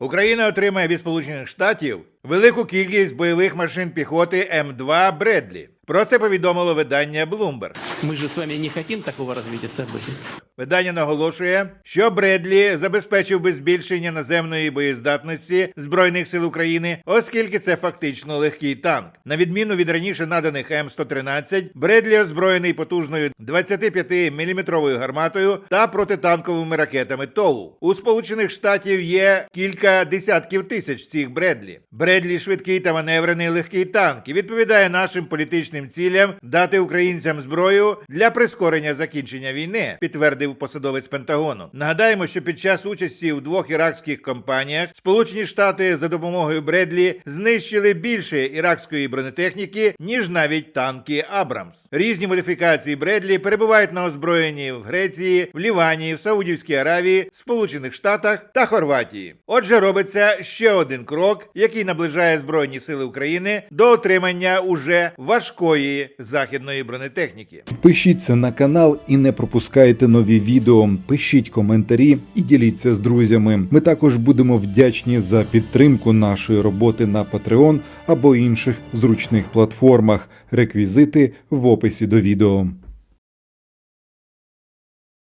Україна отримає від Сполучених Штатів велику кількість бойових машин піхоти М2 Бредлі. Про це повідомило видання Bloomberg. Мы же с вами не хотим такого развития событий. Видання наголошує, що Бредлі забезпечив би збільшення наземної боєздатності збройних сил України, оскільки це фактично легкий танк. На відміну від раніше наданих М113, Бредлі озброєний потужною 25-мм гарматою та протитанковими ракетами ТОУ. У Сполучених Штатів є кілька десятків тисяч цих Бредлі. Бредлі швидкий та маневрений легкий танк і відповідає нашим політичним цілям дати українцям зброю для прискорення закінчення війни, підтвердив посадовець Пентагону. Нагадаємо, що під час участі у двох іракських кампаніях Сполучені Штати за допомогою Бредлі знищили більше іракської бронетехніки, ніж навіть танки Абрамс. Різні модифікації Бредлі перебувають на озброєнні в Греції, в Лівані, в Саудівській Аравії, Сполучених Штатах та Хорватії. Отже, робиться ще один крок, який наближає Збройні Сили України до отримання уже важкої західної бронетехніки. Підпишіться на канал і не пропускайте нові відео. Пишіть коментарі і діліться з друзями. Ми також будемо вдячні за підтримку нашої роботи на Patreon або інших зручних платформах. Реквізити в описі до відео.